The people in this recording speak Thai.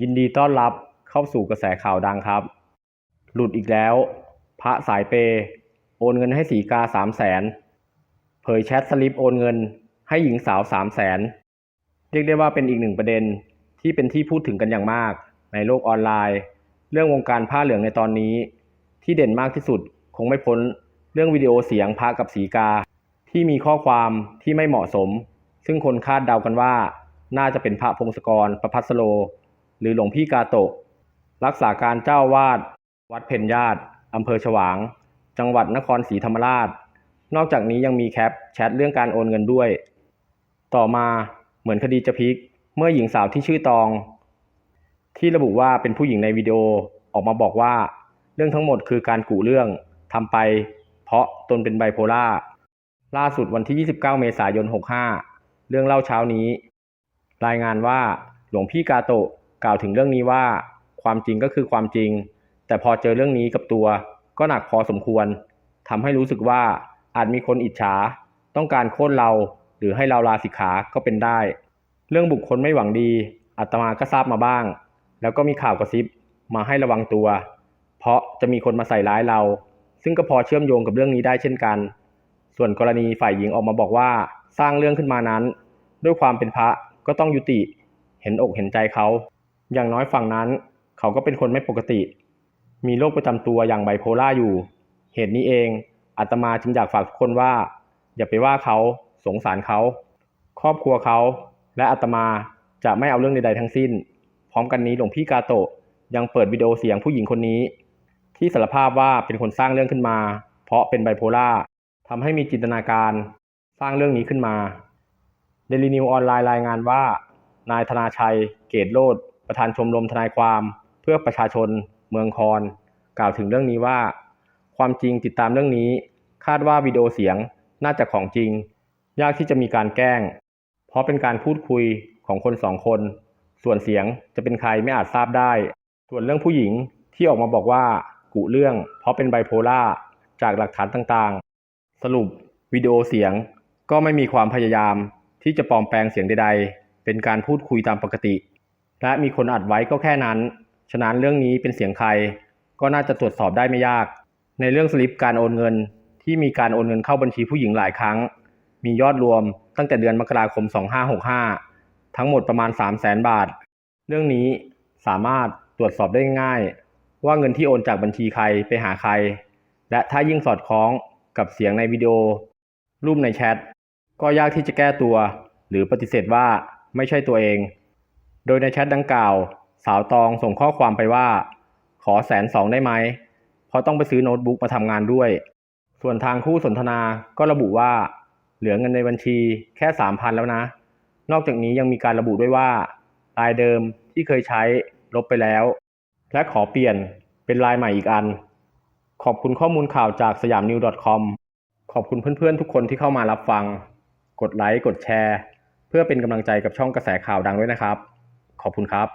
ยินดีต้อนรับเข้าสู่กระแสข่าวดังครับ หลุดอีกแล้ว พระสายเปย์โอนเงินให้สีกาสามแสนเผยแชทสลิปโอนเงิน ให้หญิงสาวสามแสนเรียกได้ว่าเป็นอีกหนึ่งประเด็นที่เป็นที่พูดถึงกันอย่างมาก ในโลกออนไลน์ เรื่องวงการผ้าเหลืองในตอนนี้ ที่เด่นมากที่สุดคงไม่พ้นเรื่องวิดีโอเสียงพระกับสีกา ที่มีข้อความที่ไม่เหมาะสม ซึ่งคนคาดเดากันว่า น่าจะเป็นพระพงศกรประพัสโล หรือหลวงพี่กาโตะ รักษาการเจ้าวาด วัดเพ็ญญาติอำเภอฉวาง จังหวัดนครศรีธรรมราช นอกจากนี้ยังมีแคปแชทเรื่องการโอนเงินด้วย ต่อมาเหมือนคดีจะพลิก เมื่อหญิงสาวที่ชื่อตอง ที่ระบุว่าเป็นผู้หญิงในวิดีโอออกมาบอกว่า เรื่องทั้งหมดคือการกุเรื่องทำไป เพราะตนเป็นไบโพล่าล่าสุดวันที่ 29 เมษายน 65 เรื่องเล่าเช้านี้ รายงานว่าหลวงพี่กาโตะ กล่าวถึงเรื่องนี้ว่าความจริงก็คือความจริง แต่พอเจอเรื่องนี้กับตัวก็หนักพอสมควรทำให้รู้สึกว่าอาจมีคนอิจฉา ต้องการโค่นเราหรือให้เราลาสิกขาก็เป็นได้ เรื่องบุคคลไม่หวังดีอาตมาก็ทราบมาบ้าง แล้วก็มีข่าวกระซิบมาให้ระวังตัว เพราะจะมีคนมาใส่ร้ายเรา ซึ่งก็พอเชื่อมโยงกับเรื่องนี้ได้เช่นกัน ส่วนกรณีฝ่ายหญิงออกมาบอกว่าสร้างเรื่องขึ้นมานั้น ด้วยความเป็นพระก็ต้องยุติ เห็นอกเห็นใจเขา อย่างน้อยฝั่งนั้น เขาก็เป็นคนไม่ปกติ มีโรคประจำตัวอย่างไบโพล่าอยู่ เหตุนี้เองอาตมาจึงอยากฝากทุกคนว่า อย่าไปว่าเขาสงสารเขา ครอบครัวเขา และอาตมาจะไม่เอาเรื่องใดๆทั้งสิ้น พร้อมกันนี้หลวงพี่กาโตะยังเปิดวิดีโอเสียงผู้หญิงคนนี้ ที่สารภาพว่าเป็นคนสร้างเรื่องขึ้นมา เพราะเป็นไบโพล่าทำให้มีจินตนาการ สร้างเรื่องนี้ขึ้นมาเดลินิวออนไลน์รายงานว่า นายธนาชัย เกตโลด ประธานชมรมทนายความเพื่อประชาชนเมืองคอน กล่าวถึงเรื่องนี้ว่า ความจริงติดตามเรื่องนี้ คาดว่าวิดีโอเสียงน่าจะของจริง ยากที่จะมีการแกล้ง เพราะเป็นการพูดคุยของคนสองคน ส่วนเสียงจะเป็นใครไม่อาจทราบได้ ส่วนเรื่องผู้หญิงที่ออกมาบอกว่ากุเรื่อง เพราะเป็นไบโพล่าจากหลักฐานต่างๆ สรุปวิดีโอเสียงก็ไม่มีความพยายามที่จะปลอมแปลงเสียงใดๆ เป็นการพูดคุยตามปกติ และมีคนอัดไว้ก็แค่นั้น ฉะนั้นเรื่องนี้เป็นเสียงใคร ก็น่าจะตรวจสอบได้ไม่ยาก ในเรื่องสลิปการโอนเงิน ที่มีการโอนเงินเข้าบัญชีผู้หญิงหลายครั้ง มียอดรวมตั้งแต่เดือนมกราคม 2565 ทั้งหมดประมาณ 3 0 0แสนบาท เรื่องนี้สามารถตรวจสอบได้ง่าย ว่าเงินที่โอนจากบัญชีใครไปหาใคร และถ้ายิ่งสอดคล้องกับเสียงในวิดีโอ รูปในแชทก็ยากที่จะแก้ตัว หรือปฏิเสธว่าไม่ใช่ตัวเอง โดยในแชทดังกล่าว สาวตองส่งข้อความไปว่า ขอแสนสองได้ไหมเพราะต้องไปซื้อโน้ตบุ๊กมาทำงานด้วย ส่วนทางคู่สนทนาก็ระบุว่า เหลือเงินในบัญชีแค่สามพันแล้วนะ นอกจากนี้ยังมีการระบุด้วยว่าลายเดิมที่เคยใช้ลบไปแล้ว และขอเปลี่ยนเป็นลายใหม่อีกอัน ขอบคุณข้อมูลข่าวจากสยามนิว .com ขอบคุณเพื่อนๆ ทุกคนที่เข้ามารับฟัง กดไลค์ กดแชร์ เพื่อเป็นกำลังใจกับช่องกระแสข่าวดังด้วยนะครับ ขอบคุณครับ